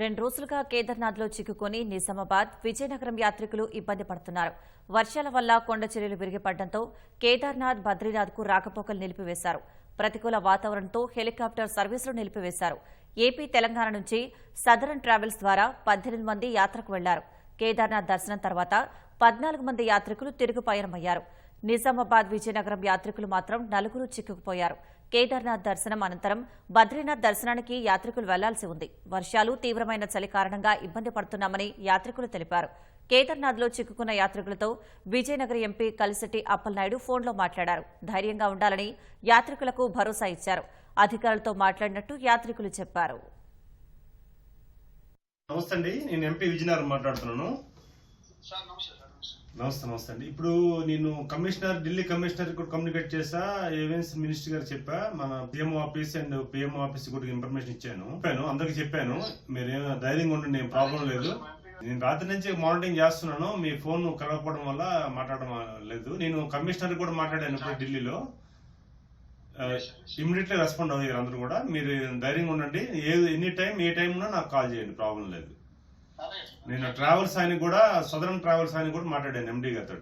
రెండు రోజులుగా కేదార్నాథ్లో చిక్కుకొని నిజామాబాద్ విజయనగరం యాత్రికులు ఇబ్బంది పడుతున్నారు. వర్షాల వల్ల కొండ చర్యలు విరిగిపడడంతో కేదార్నాథ్ బద్రీనాథ్కు రాకపోకలు నిలిపివేశారు. ప్రతికూల వాతావరణంతో హెలికాప్టర్ సర్వీసులు నిలిపివేశారు. ఏపీ తెలంగాణ నుంచి సదరన్ ట్రావెల్స్ ద్వారా పద్దెనిమిది మంది యాత్రకు వెళ్ళారు. కేదార్నాథ్ దర్శనం తర్వాత పద్నాలుగు మంది యాత్రికులు తిరుగు పయనమయ్యారు నిజామాబాద్ విజయనగరం యాత్రికులు మాత్రం నలుగురు చిక్కుకుపోయారు. కేదార్నాథ్ దర్శనం అనంతరం బద్రీనాథ్ దర్శనానికి యాత్రికులు వెళ్ళాల్సి ఉంది. వర్షాలు తీవ్రమైన చలి కారణంగా ఇబ్బంది పడుతున్నామని యాత్రికులు తెలిపారు. కేదార్నాథ్లో చిక్కుకున్న యాత్రికులతో విజయనగరం ఎంపీ కలిశెట్టి అప్పలనాయుడు ఫోన్లో మాట్లాడారు. ధైర్యంగా ఉండాలని యాత్రికులకు భరోసా ఇచ్చారు. అధికారులతో మాట్లాడినట్టు యాత్రికులు చెప్పారు. నమస్తే అండి. నేను ఎంపీ విజయనగరం మాట్లాడుతున్నాను. సార్ నమస్తే నమస్తే అండి. ఇప్పుడు నేను కమిషనర్ ఢిల్లీ కమిషనర్ కూడా కమ్యూనికేట్ చేసా ఏవెన్స్ మినిస్టర్ గారు చెప్పా మన PM office and PM office కూడా ఇన్ఫర్మేషన్ ఇచ్చాను. చెప్పాను అందరికి చెప్పాను. మీరు ధైర్యంగా ఉండండి ఏం ప్రాబ్లం లేదు. నేను రాత్రి నుంచి మానిటరింగ్ చేస్తున్నాను. మీ ఫోన్ కలవకపోవడం వల్ల మాట్లాడడం లేదు. నేను కమిషనర్ కూడా మాట్లాడాను ఇప్పుడు ఢిల్లీలో. ఇమీడియట్లీ రెస్పాండ్ అయ్యారు అందరూ కూడా. మీరు ధైర్యంగా ఉండండి. ఏ ఎనీ టైం ఏ టైం నాకు కాల్ చేయండి. ప్రాబ్లం లేదు. నేను ట్రావెల్స్ ఆయన కూడా సదరన్ ట్రావెల్స్ ఆయన కూడా మాట్లాడాను ఎండి గారితో